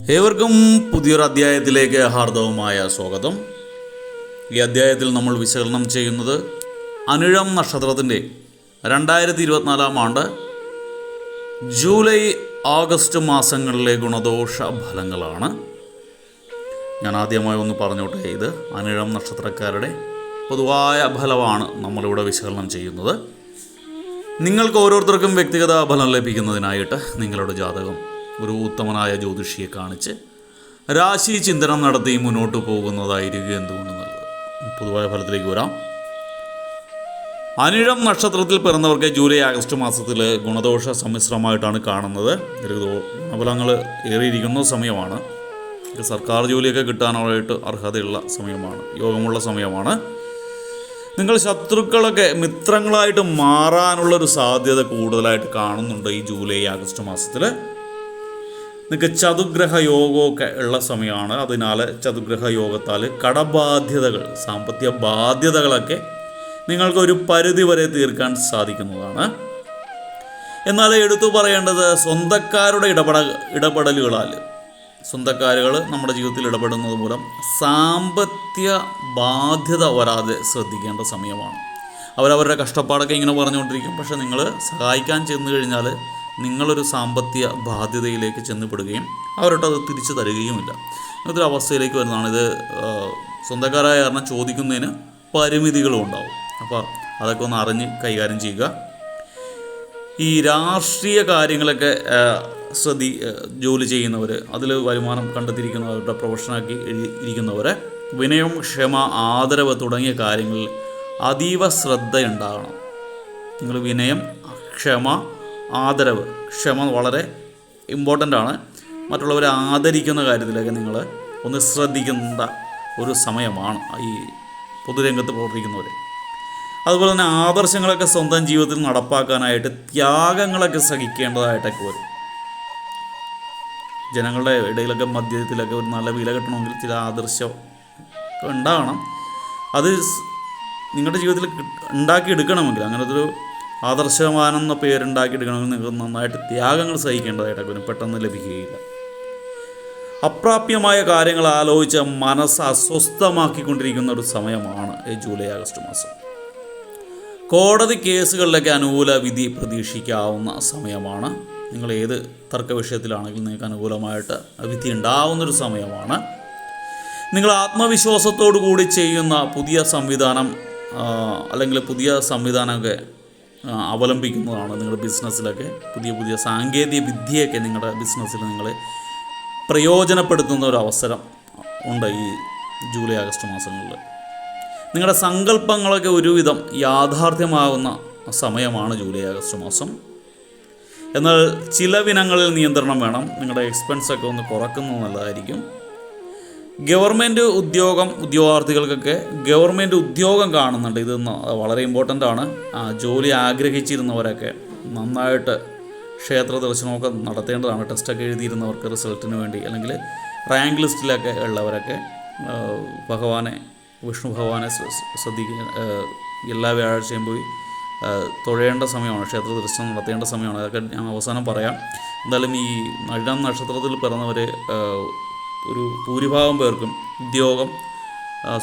ഏവർക്കും പുതിയൊരു അധ്യായത്തിലേക്ക് ഹാർദവമായ സ്വാഗതം. ഈ അധ്യായത്തിൽ നമ്മൾ വിശകലനം ചെയ്യുന്നത് അനുഴം നക്ഷത്രത്തിന്റെ രണ്ടായിരത്തി ഇരുപത്തിനാലാം ആണ്ട് ജൂലൈ ഓഗസ്റ്റ് മാസങ്ങളിലെ ഗുണദോഷ ഫലങ്ങളാണ്. ഞാൻ ആദ്യമായി ഒന്ന് പറഞ്ഞോട്ടെ ഇത് അനിഴം നക്ഷത്രക്കാരുടെ പൊതുവായ ഫലമാണ് നമ്മളിവിടെ വിശകലനം ചെയ്യുന്നത്. നിങ്ങൾക്ക് ഓരോരുത്തർക്കും വ്യക്തിഗത ഫലം ലഭിക്കുന്നതിനായിട്ട് നിങ്ങളുടെ ജാതകം ഒരു ഉത്തമനായ ജ്യോതിഷിയെ കാണിച്ച് രാശി ചിന്തനം നടത്തി മുന്നോട്ട് പോകുന്നതായിരിക്കും എന്തുകൊണ്ടെന്നുള്ളത്. പൊതുവായ ഫലത്തിലേക്ക് വരാം. അനിഴം നക്ഷത്രത്തിൽ പിറന്നവർക്ക് ജൂലൈ ആഗസ്റ്റ് മാസത്തിൽ ഗുണദോഷ സമ്മിശ്രമായിട്ടാണ് കാണുന്നത്. ഗുണഫലങ്ങൾ ഏറിയിരിക്കുന്ന സമയമാണ്. സർക്കാർ ജോലിയൊക്കെ കിട്ടാനായിട്ട് അർഹതയുള്ള സമയമാണ്. യോഗമുള്ള സമയമാണ്. നിങ്ങൾ ശത്രുക്കളൊക്കെ മിത്രങ്ങളായിട്ട് മാറാനുള്ളൊരു സാധ്യത കൂടുതലായിട്ട് കാണുന്നുണ്ട് ഈ ജൂലൈ ആഗസ്റ്റ് മാസത്തിൽ നിങ്ങൾക്ക് ചതുഗ്രഹ യോഗമൊക്കെ ഉള്ള സമയമാണ്. അതിനാൽ ചതുഗ്രഹ യോഗത്താൽ കടബാധ്യതകൾ സാമ്പത്തിക ബാധ്യതകളൊക്കെ നിങ്ങൾക്ക് ഒരു പരിധി വരെ തീർക്കാൻ സാധിക്കുന്നതാണ്. എന്നാൽ എടുത്തു പറയേണ്ടത് സ്വന്തക്കാരുടെ ഇടപെട ഇടപെടലുകളാൽ സ്വന്തക്കാരുകൾ നമ്മുടെ ജീവിതത്തിൽ ഇടപെടുന്നത് മൂലം സാമ്പത്തിക ബാധ്യത വരാതെ ശ്രദ്ധിക്കേണ്ട സമയമാണ്. അവരവരുടെ കഷ്ടപ്പാടൊക്കെ ഇങ്ങനെ പറഞ്ഞുകൊണ്ടിരിക്കും. പക്ഷേ നിങ്ങൾ സഹായിക്കാൻ ചെന്ന് കഴിഞ്ഞാൽ നിങ്ങളൊരു സാമ്പത്തിക ബാധ്യതയിലേക്ക് ചെന്നപ്പെടുകയും അവരോട്ട് അത് തിരിച്ചു തരികയുമില്ല. ഇങ്ങനത്തെ അവസ്ഥയിലേക്ക് വരുന്നതാണ്. ഇത് സ്വന്തക്കാരായ കാരണം ചോദിക്കുന്നതിന് പരിമിതികളും ഉണ്ടാവും. അപ്പോൾ അതൊക്കെ ഒന്ന് അറിഞ്ഞ് കൈകാര്യം ചെയ്യുക. ഈ രാഷ്ട്രീയ കാര്യങ്ങളൊക്കെ ശ്രദ്ധി ജോലി ചെയ്യുന്നവർ അതിൽ വരുമാനം കണ്ടെത്തിയിരിക്കുന്നവരുടെ പ്രൊഫഷനാക്കി ഇരിക്കുന്നവരെ വിനയം ക്ഷമ ആദരവ് തുടങ്ങിയ കാര്യങ്ങളിൽ അതീവ ശ്രദ്ധയുണ്ടാകണം. നിങ്ങൾ വിനയം ക്ഷമ ആദരവ് ക്ഷമ വളരെ ഇമ്പോർട്ടന്റ് ആണ്. മറ്റുള്ളവരെ ആദരിക്കുന്ന കാര്യത്തിലൊക്കെ നിങ്ങൾ ഒന്ന് ശ്രദ്ധിക്കേണ്ട ഒരു സമയമാണ് ഈ പൊതുരംഗത്ത് പ്രവർത്തിക്കുന്നവർ അതുപോലെ തന്നെ ആദർശങ്ങളൊക്കെ സ്വന്തം ജീവിതത്തിൽ നടപ്പാക്കാനായിട്ട് ത്യാഗങ്ങളൊക്കെ സഹിക്കേണ്ടതായിട്ടൊക്കെ വരും. ജനങ്ങളുടെ ഇടയിലൊക്കെ മദ്യത്തിലൊക്കെ ഒരു നല്ല വില കിട്ടണമെങ്കിൽ ചില ആദർശം ഉണ്ടാകണം. അത് നിങ്ങളുടെ ജീവിതത്തിൽ ഉണ്ടാക്കിയെടുക്കണമെങ്കിൽ അങ്ങനത്തെ ഒരു ആദർശവാനം എന്ന പേരുണ്ടാക്കിയെടുക്കണമെങ്കിൽ നിങ്ങൾക്ക് നന്നായിട്ട് ത്യാഗങ്ങൾ സഹിക്കേണ്ടതായിട്ടൊക്കെ വരും പെട്ടെന്ന് ലഭിക്കുകയില്ല. അപ്രാപ്യമായ കാര്യങ്ങൾ ആലോചിച്ച് മനസ്സ് അസ്വസ്ഥമാക്കിക്കൊണ്ടിരിക്കുന്ന ഒരു സമയമാണ് ഈ ജൂലൈ ആഗസ്റ്റ് മാസം. കോടതി കേസുകളിലൊക്കെ അനുകൂല വിധി പ്രതീക്ഷിക്കാവുന്ന സമയമാണ്. നിങ്ങൾ ഏത് തർക്ക വിഷയത്തിലാണെങ്കിലും നിങ്ങൾക്ക് അനുകൂലമായിട്ട് വിധി ഉണ്ടാവുന്നൊരു സമയമാണ്. നിങ്ങൾ ആത്മവിശ്വാസത്തോടു കൂടി ചെയ്യുന്ന പുതിയ സംവിധാനം അല്ലെങ്കിൽ പുതിയ സംവിധാനമൊക്കെ അവലംബിക്കുന്നതാണ് നിങ്ങളുടെ ബിസിനസ്സിലൊക്കെ പുതിയ പുതിയ സാങ്കേതിക വിദ്യയൊക്കെ നിങ്ങളുടെ ബിസിനസ്സിൽ നിങ്ങൾ പ്രയോജനപ്പെടുത്തുന്ന ഒരു അവസരം ഉണ്ട് ഈ ജൂലൈ ആഗസ്റ്റ് മാസങ്ങളിൽ. നിങ്ങളുടെ സങ്കല്പങ്ങളൊക്കെ ഒരുവിധം യാഥാർത്ഥ്യമാകുന്ന സമയമാണ് ജൂലൈ ആഗസ്റ്റ് മാസം. എന്നാൽ ചിലവിനങ്ങളിൽ നിയന്ത്രണം വേണം. നിങ്ങളുടെ എക്സ്പെൻസൊക്കെ ഒന്ന് കുറക്കുന്നത് നല്ലതായിരിക്കും ഗവൺമെന്റ് ഉദ്യോഗം ഉദ്യോഗാർത്ഥികൾക്കൊക്കെ ഗവൺമെന്റ് ഉദ്യോഗം കാണുന്നുണ്ട്. ഇത് വളരെ ഇമ്പോർട്ടന്റ് ആണ്. ആ, ജോലി ആഗ്രഹിച്ചിരുന്നവരൊക്കെ നന്നായിട്ട് ക്ഷേത്ര ദർശനമൊക്കെ നടത്തേണ്ടതാണ്. ടെസ്റ്റൊക്കെ എഴുതിയിരുന്നവർക്ക് റിസൾട്ടിന് വേണ്ടി. അല്ലെങ്കിൽ റാങ്ക് ലിസ്റ്റിലൊക്കെ ഉള്ളവരൊക്കെ ഭഗവാനെ വിഷ്ണു ഭഗവാനെ ശ്രദ്ധിക്കുക എല്ലാ വ്യാഴാഴ്ചയും പോയി തൊഴേണ്ട സമയമാണ്. ക്ഷേത്ര ദർശനം നടത്തേണ്ട സമയമാണ്. അതൊക്കെ ഞാൻ അവസാനം പറയാം. എന്തായാലും ഈ നഴം നക്ഷത്രത്തിൽ പിറന്നവർ ഒരു ഭൂരിഭാഗം പേർക്കും ഉദ്യോഗം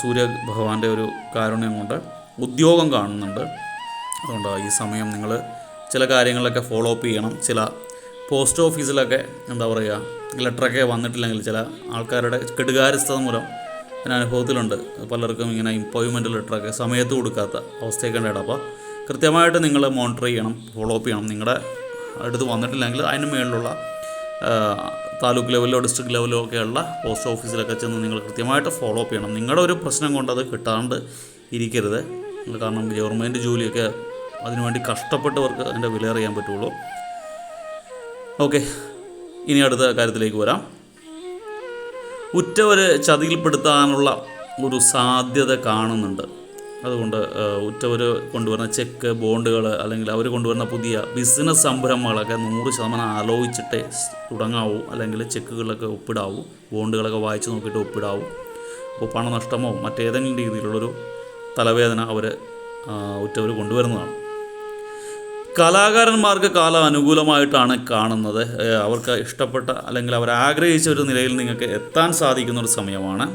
സൂര്യ ഭഗവാന്റെ ഒരു കാരുണ്യം കൊണ്ട് ഉദ്യോഗം കാണുന്നുണ്ട്. അതുകൊണ്ട് ഈ സമയം നിങ്ങൾ ചില കാര്യങ്ങളൊക്കെ ഫോളോ അപ്പ് ചെയ്യണം. ചില പോസ്റ്റ് ഓഫീസിലൊക്കെ എന്താ പറയുക ലെറ്ററൊക്കെ വന്നിട്ടില്ലെങ്കിൽ ചില ആൾക്കാരുടെ കെടുകാര്യസ്ഥത മൂലം ഞാൻ അനുഭവത്തിലുണ്ട്. പലർക്കും ഇങ്ങനെ എംപ്ലോയ്മെന്റ് ലെറ്ററൊക്കെ സമയത്ത് കൊടുക്കാത്ത അവസ്ഥയൊക്കെ ഉണ്ടായിട്ട് അപ്പോൾ കൃത്യമായിട്ട് നിങ്ങൾ മോണിറ്റർ ചെയ്യണം ഫോളോ അപ്പ് ചെയ്യണം. നിങ്ങളുടെ അടുത്ത് വന്നിട്ടില്ലെങ്കിൽ അതിന് മേളിലുള്ള താലൂക്ക് ലെവലിലോ ഡിസ്ട്രിക്ട് ലെവലിലോ ഒക്കെയുള്ള പോസ്റ്റ് ഓഫീസിലൊക്കെ ചെന്ന് നിങ്ങൾ കൃത്യമായിട്ട് ഫോളോ അപ്പ് ചെയ്യണം. നിങ്ങളുടെ ഒരു പ്രശ്നം കൊണ്ട് അത് കിട്ടാണ്ട് ഇരിക്കരുത്. കാരണം ഗവൺമെന്റ് ജോലിയൊക്കെ അതിനുവേണ്ടി കഷ്ടപ്പെട്ടവർക്ക് അതിന്റെ വില അറിയാൻ പറ്റുള്ളൂ. ഓക്കെ ഇനി അടുത്ത കാര്യത്തിലേക്ക് വരാം. ഉറ്റവരെ ചതിയിൽപ്പെടുത്താനുള്ള ഒരു സാധ്യത കാണുന്നുണ്ട്. അതുകൊണ്ട് ഉറ്റവർ കൊണ്ടുവരുന്ന ചെക്ക് ബോണ്ടുകൾ അല്ലെങ്കിൽ അവർ കൊണ്ടുവരുന്ന പുതിയ ബിസിനസ് സംരംഭങ്ങളൊക്കെ നൂറ് ശതമാനം ആലോചിച്ചിട്ടേ തുടങ്ങാവൂ. അല്ലെങ്കിൽ ചെക്കുകളിലൊക്കെ ഒപ്പിടാവൂ. ബോണ്ടുകളൊക്കെ വായിച്ച് നോക്കിയിട്ട് ഒപ്പിടാവൂ. അപ്പോൾ പണനഷ്ടമോ മറ്റേതെങ്കിലും രീതിയിലുള്ളൊരു തലവേദന അവർ ഉറ്റവർ കൊണ്ടുവരുന്നതാണ്. കലാകാരന്മാർക്ക് കാലം അനുകൂലമായിട്ടാണ് കാണുന്നത്. അവർക്ക് ഇഷ്ടപ്പെട്ട അല്ലെങ്കിൽ അവർ ആഗ്രഹിച്ച ഒരു നിലയിൽ നിങ്ങൾക്ക് എത്താൻ സാധിക്കുന്ന ഒരു സമയമാണ്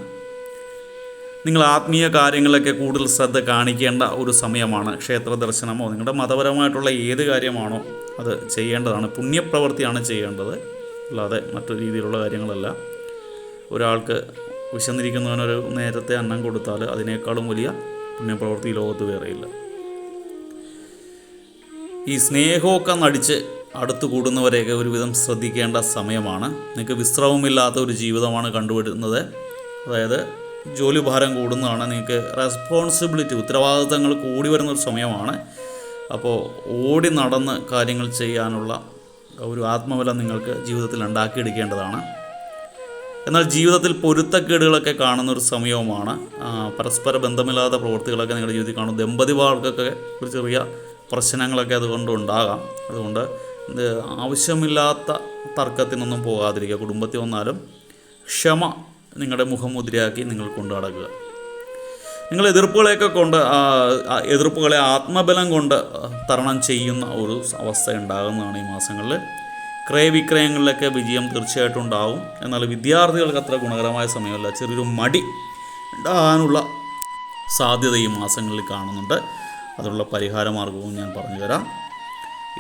നിങ്ങൾ ആത്മീയ കാര്യങ്ങളിലൊക്കെ കൂടുതൽ ശ്രദ്ധ കാണിക്കേണ്ട ഒരു സമയമാണ് ക്ഷേത്ര ദർശനമോ? നിങ്ങളുടെ മതപരമായിട്ടുള്ള ഏത് കാര്യമാണോ അത് ചെയ്യേണ്ടതാണ്. പുണ്യപ്രവൃത്തിയാണ് ചെയ്യേണ്ടത്. അല്ലാതെ മറ്റു രീതിയിലുള്ള കാര്യങ്ങളല്ല. ഒരാൾക്ക് വിശന്നിരിക്കുന്നവനൊരു നേരത്തെ അന്നം കൊടുത്താൽ അതിനേക്കാളും വലിയ പുണ്യപ്രവൃത്തി ലോകത്ത് വേറെയില്ല. ഈ സ്നേഹമൊക്കെ നടിച്ച് അടുത്ത് കൂടുന്നവരെയൊക്കെ ഒരുവിധം ശ്രദ്ധിക്കേണ്ട സമയമാണ്. നിങ്ങൾക്ക് വിശ്രമമില്ലാത്ത ഒരു ജീവിതമാണ് കണ്ടുവരുന്നത്. അതായത് ജോലി ഭാരം കൂടുന്നതാണ് നിങ്ങൾക്ക് റെസ്പോൺസിബിലിറ്റി ഉത്തരവാദിത്തങ്ങൾ കൂടി വരുന്ന ഒരു സമയമാണ്. അപ്പോൾ ഓടി നടന്ന് കാര്യങ്ങൾ ചെയ്യാനുള്ള ഒരു ആത്മബലം നിങ്ങൾക്ക് ജീവിതത്തിൽ ഉണ്ടാക്കിയെടുക്കേണ്ടതാണ്. എന്നാൽ ജീവിതത്തിൽ പൊരുത്തക്കേടുകളൊക്കെ കാണുന്ന ഒരു സമയവുമാണ്. പരസ്പര ബന്ധമില്ലാത്ത പ്രവൃത്തികളൊക്കെ നിങ്ങളുടെ ജീവിതത്തിൽ കാണും. ദമ്പതിമാർക്കൊക്കെ ഒരു ചെറിയ പ്രശ്നങ്ങളൊക്കെ അതുകൊണ്ട് ഉണ്ടാകാം. അതുകൊണ്ട് ആവശ്യമില്ലാത്ത തർക്കത്തിനൊന്നും പോകാതിരിക്കുക. കുടുംബത്തിൽ വന്നാലും ക്ഷമ നിങ്ങളുടെ മുഖമുദ്രയാക്കി നിങ്ങൾ കൊണ്ടു നടക്കുക. നിങ്ങൾ എതിർപ്പുകളെയൊക്കെ കൊണ്ട് എതിർപ്പുകളെ ആത്മബലം കൊണ്ട് തരണം ചെയ്യുന്ന ഒരു അവസ്ഥ ഉണ്ടാകുന്നതാണ് ഈ മാസങ്ങളിൽ. ക്രയവിക്രയങ്ങളിലൊക്കെ വിജയം തീർച്ചയായിട്ടും ഉണ്ടാവും. എന്നാൽ വിദ്യാർത്ഥികൾക്ക് അത്ര ഗുണകരമായ സമയമല്ല. ചെറിയൊരു മടി ഉണ്ടാകാനുള്ള സാധ്യത ഈ മാസങ്ങളിൽ കാണുന്നുണ്ട്. അതിനുള്ള പരിഹാര മാർഗവും ഞാൻ പറഞ്ഞുതരാം.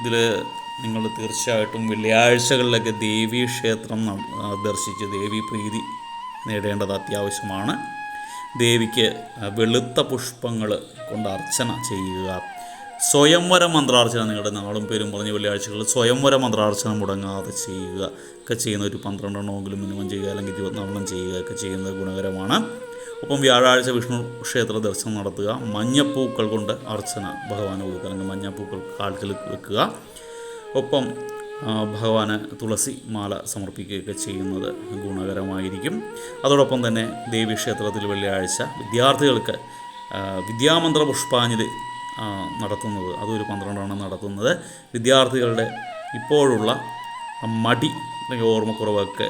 ഇതിൽ നിങ്ങൾ തീർച്ചയായിട്ടും വെള്ളിയാഴ്ചകളിലൊക്കെ ദേവീ ക്ഷേത്രം ന- ദർശിച്ച് ദേവീ പ്രീതി നേടേണ്ടത് അത്യാവശ്യമാണ്. ദേവിക്ക് വെളുത്ത പുഷ്പങ്ങൾ കൊണ്ട് അർച്ചന ചെയ്യുക. സ്വയംവര മന്ത്രാർച്ചന നിങ്ങളുടെ നാളും പേരും പറഞ്ഞ വെള്ളിയാഴ്ചകളിൽ സ്വയംവര മന്ത്രാർച്ചന മുടങ്ങാതെ ചെയ്യുക. ഒക്കെ ചെയ്യുന്ന ഒരു പന്ത്രണ്ടെണ്ണമെങ്കിലും മിനിമം ചെയ്യുക അല്ലെങ്കിൽ ഇരുപത്തിനാലെണ്ണം ചെയ്യുക ഒക്കെ ചെയ്യുന്നത് ഗുണകരമാണ്. ഒപ്പം വ്യാഴാഴ്ച വിഷ്ണു ക്ഷേത്ര ദർശനം നടത്തുക. മഞ്ഞപ്പൂക്കൾ കൊണ്ട് അർച്ചന ഭഗവാന് കൊടുക്കുക. അല്ലെങ്കിൽ മഞ്ഞപ്പൂക്കൾ കാൽക്കൽ വെക്കുക. ഒപ്പം ഭഗവാന് തുളസി മാല സമർപ്പിക്കുകയൊക്കെ ചെയ്യുന്നത് ഗുണകരമായിരിക്കും. അതോടൊപ്പം തന്നെ ദേവീക്ഷേത്രത്തിൽ വെള്ളിയാഴ്ച വിദ്യാർത്ഥികൾക്ക് വിദ്യാമന്ത്ര പുഷ്പാഞ്ജലി നടത്തുന്നത്. അതൊരു പന്ത്രണ്ടാണ് നടത്തുന്നത്. വിദ്യാർത്ഥികളുടെ ഇപ്പോഴുള്ള മടി അല്ലെങ്കിൽ ഓർമ്മക്കുറവൊക്കെ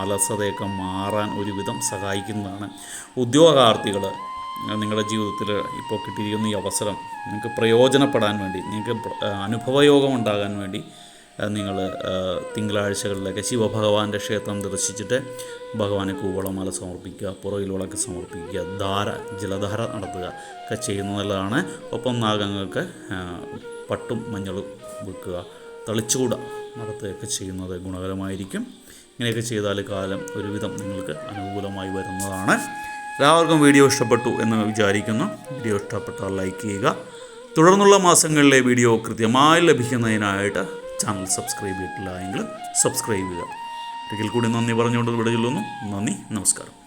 അലസതയൊക്കെ മാറാൻ ഒരുവിധം സഹായിക്കുന്നതാണ്. ഉദ്യോഗാർത്ഥികൾ നിങ്ങളുടെ ജീവിതത്തിൽ ഇപ്പോൾ കിട്ടിയിരിക്കുന്ന ഈ അവസരം നിങ്ങൾക്ക് പ്രയോജനപ്പെടാൻ വേണ്ടി നിങ്ങൾക്ക് അനുഭവയോഗം ഉണ്ടാകാൻ വേണ്ടി നിങ്ങൾ തിങ്കളാഴ്ചകളിലൊക്കെ ശിവഭഗവാന്റെ ക്ഷേത്രം ദർശിച്ചിട്ട് ഭഗവാനെ കൂവളമാല സമർപ്പിക്കുക പുറകിലുളക്ക് സമർപ്പിക്കുക ധാര ജലധാര നടത്തുക ഒക്കെ ചെയ്യുന്നത് നല്ലതാണ്. ഒപ്പം നാഗങ്ങൾക്ക് പട്ടും മഞ്ഞളും വെക്കുക തളിച്ചുകൂട നടത്തുകയൊക്കെ ചെയ്യുന്നത് ഗുണകരമായിരിക്കും. ഇങ്ങനെയൊക്കെ ചെയ്താൽ കാലം ഒരുവിധം നിങ്ങൾക്ക് അനുകൂലമായി വരുന്നതാണ്. എല്ലാവർക്കും വീഡിയോ ഇഷ്ടപ്പെട്ടു എന്ന് വിചാരിക്കുന്നു. വീഡിയോ ഇഷ്ടപ്പെട്ടാൽ ലൈക്ക് ചെയ്യുക. തുടർന്നുള്ള മാസങ്ങളിലെ വീഡിയോ കൃത്യമായി ലഭിക്കുന്നതിനായിട്ട് ചാനൽ സബ്സ്ക്രൈബ് ചെയ്തിട്ടില്ല എങ്കിൽ സബ്സ്ക്രൈബ് ചെയ്യുക. ഒരിക്കൽ കൂടി നന്ദി പറഞ്ഞുകൊണ്ട് ഇവിടെ ചൊല്ലുന്നു. നന്ദി നമസ്കാരം.